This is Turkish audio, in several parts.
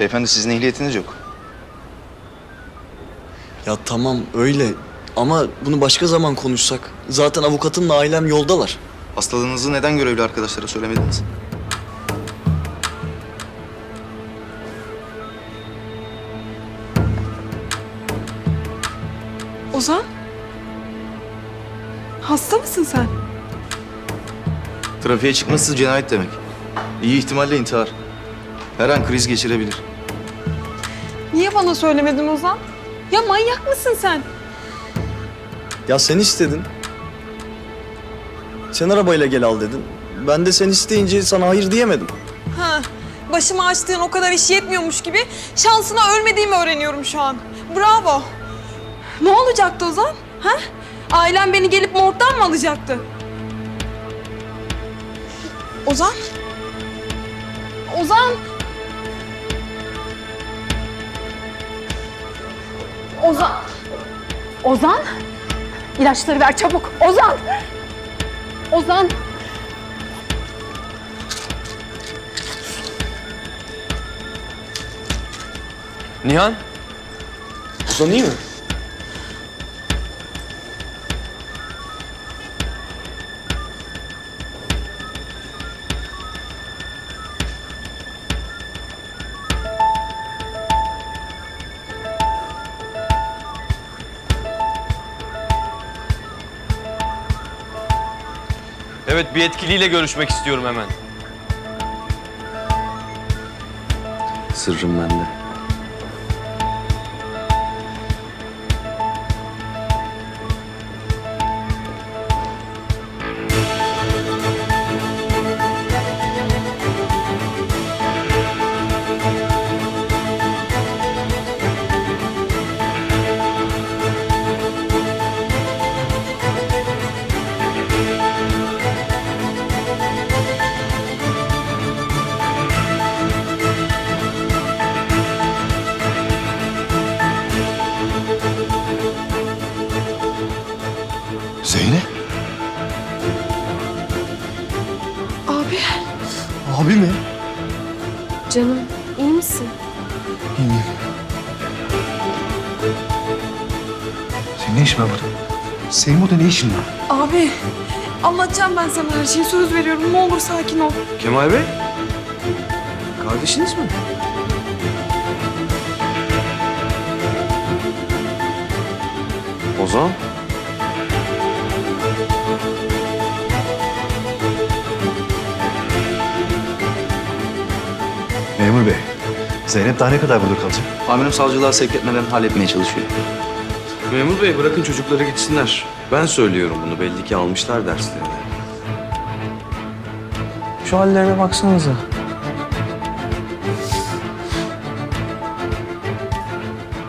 Beyefendi sizin ehliyetiniz yok. Ya tamam öyle ama bunu başka zaman konuşsak. Zaten avukatımla ailem yoldalar. Hastalığınızı neden görevli arkadaşlara söylemediniz? Ozan? Hasta mısın sen? Trafiğe çıkması cinayet demek. İyi ihtimalle intihar. Her an kriz geçirebilir. Niye bana söylemedin Ozan? Ya manyak mısın sen? Ya sen istedin. Sen arabayla gel al dedin. Ben de sen isteyince sana hayır diyemedim. Ha, başıma açtığın o kadar iş yetmiyormuş gibi şansına ölmediğimi öğreniyorum şu an. Bravo. Ne olacaktı Ozan? Ha? Ailem beni gelip morgdan mı alacaktı? Ozan? Ozan? Ozan. Ozan. İlaçları ver çabuk. Ozan. Ozan. Nihan, Ozan iyi mi? Evet bir yetkiliyle görüşmek istiyorum hemen. Sırrım bende. Zeynep. Abi. Abi mi? Canım iyi misin? İyiyim. Senin ne işin var burada? Senin burada ne işin var? Abi. Anlatacağım ben sana her şeyi. Söz veriyorum. Ne olur sakin ol. Kemal Bey, kardeşiniz mi? Ozan, Memur bey. Zeynep daha ne kadar burada kalacak? Amirim savcılığa sevk etmeden halletmeye çalışıyor. memur bey bırakın çocukları gitsinler. Ben söylüyorum bunu, belli ki almışlar derslerini. Şu hallerine baksanıza.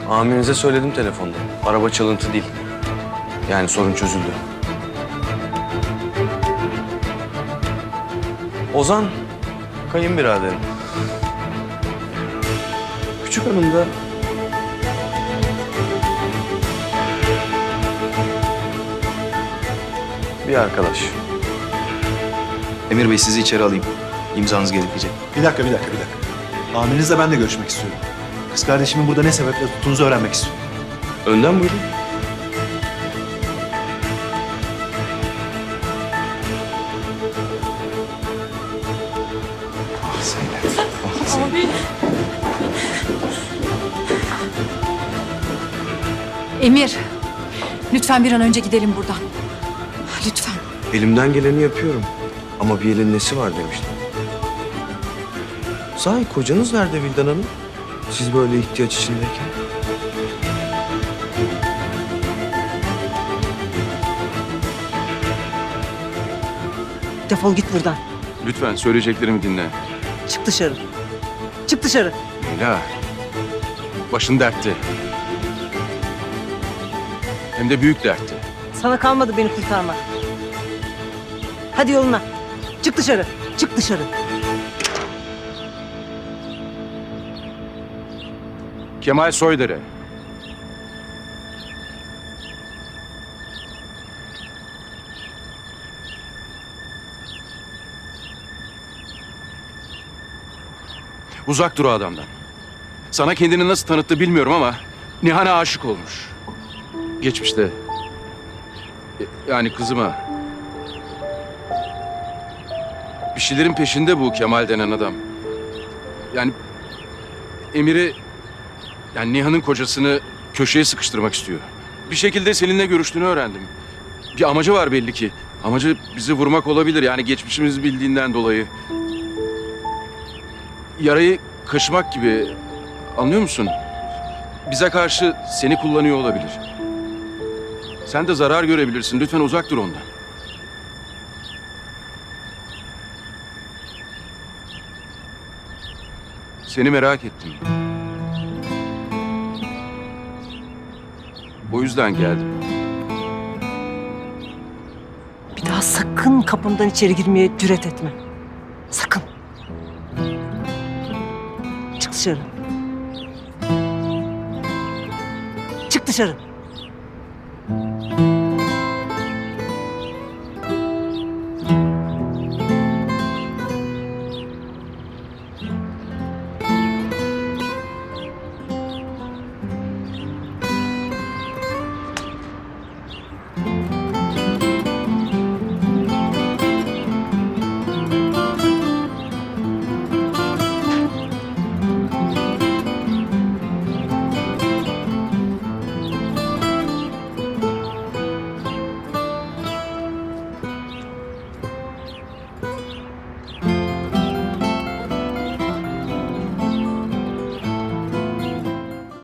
Amirinize söyledim telefonda. Araba çalıntı değil. Yani sorun çözüldü. Ozan, kayınbiraderim. Küçük hanım da bir arkadaş. Emir Bey sizi içeri alayım. İmzanız gerekecek. Bir dakika, bir dakika, bir dakika. Amirinizle ben de görüşmek istiyorum. Kız kardeşimin burada ne sebeple tuttuğunuzu öğrenmek istiyorum. Önden buyurun. Emir. Lütfen bir an önce gidelim buradan. Lütfen. Elimden geleni yapıyorum. Ama bir elin nesi var demişler. Sahi kocanız nerede Vildan Hanım? Siz böyle ihtiyaç içindeyken. Defol git buradan. Lütfen söyleyeceklerimi dinle. Çık dışarı. Çık dışarı. Leyla. Başın dertte. Hem de büyük dertte. Sana kalmadı beni kurtarmak. Hadi yoluna. Çık dışarı. Çık dışarı. Kemal Soydere. Uzak dur o adamdan. Sana kendini nasıl tanıttı bilmiyorum ama Nihan'a aşık olmuş. Geçmişte. E, Yani kızıma. Bir şeylerin peşinde bu Kemal denen adam. Yani Emir'i yani Nihan'ın kocasını köşeye sıkıştırmak istiyor. Bir şekilde seninle görüştüğünü öğrendim. Bir amacı var belli ki. Amacı bizi vurmak olabilir yani geçmişimizi bildiğinden dolayı. Yarayı kaşımak gibi anlıyor musun? Bize karşı seni kullanıyor olabilir. Sen de zarar görebilirsin. Lütfen uzak dur ondan. Seni merak ettim. O yüzden geldim. Bir daha sakın kapımdan içeri girmeye cüret etme. Sakın. Çık dışarı. Çık dışarı.